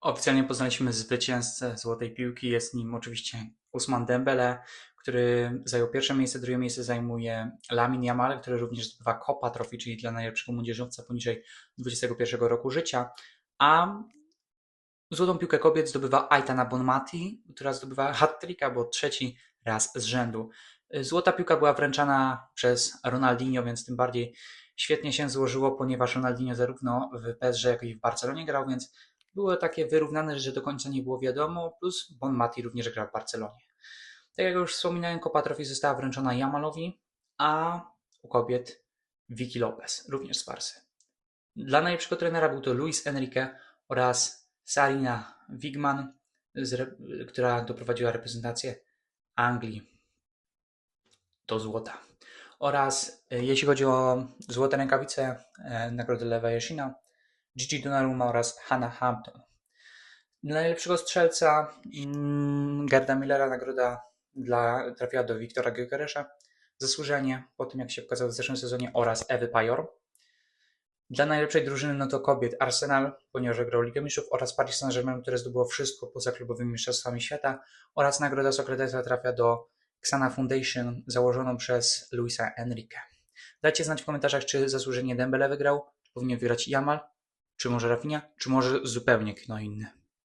Oficjalnie poznaliśmy zwycięzcę Złotej Piłki. Jest nim oczywiście Usman Dembele, który zajął pierwsze miejsce. Drugie miejsce zajmuje Lamin Yamal, który również zdobywa Copa Trophy, czyli dla najlepszego młodzieżowca poniżej 21 roku życia. A Złotą Piłkę Kobiet zdobywa Aitana Bonmati, która zdobywa hat-tricka, bo trzeci raz z rzędu. Złota Piłka była wręczana przez Ronaldinho, więc tym bardziej świetnie się złożyło, ponieważ Ronaldinho zarówno w PSG, jak i w Barcelonie grał, więc było takie wyrównane, że do końca nie było wiadomo, plus Bon Mati również grał w Barcelonie. Tak jak już wspominałem, Copa Trophy została wręczona Jamalowi, a u kobiet Vicky Lopez, również z Barsy. Dla najlepszego trenera był to Luis Enrique oraz Sarina Wigman, która doprowadziła reprezentację Anglii do złota. Oraz e, jeśli chodzi o złote rękawice, e, nagrody Lewa Jesina, Gigi Donnarumma oraz Hannah Hampton. Dla najlepszego strzelca mm, Gerda Millera nagroda dla, trafiła do Wiktora Gyökeresza zasłużenie po tym, jak się pokazał w zeszłym sezonie oraz Ewy Pajor. Dla najlepszej drużyny no to kobiet Arsenal, ponieważ grał Ligę Mistrzów oraz Paris Saint-Germain, które zdobyło wszystko poza klubowymi mistrzostwami świata oraz nagroda Sokratesa trafia do Xana Foundation założoną przez Luisa Enrique. Dajcie znać w komentarzach, czy zasłużenie Dembele wygrał, czy powinien wygrać Jamal, czy może Rafinha, czy może zupełnie kto inny.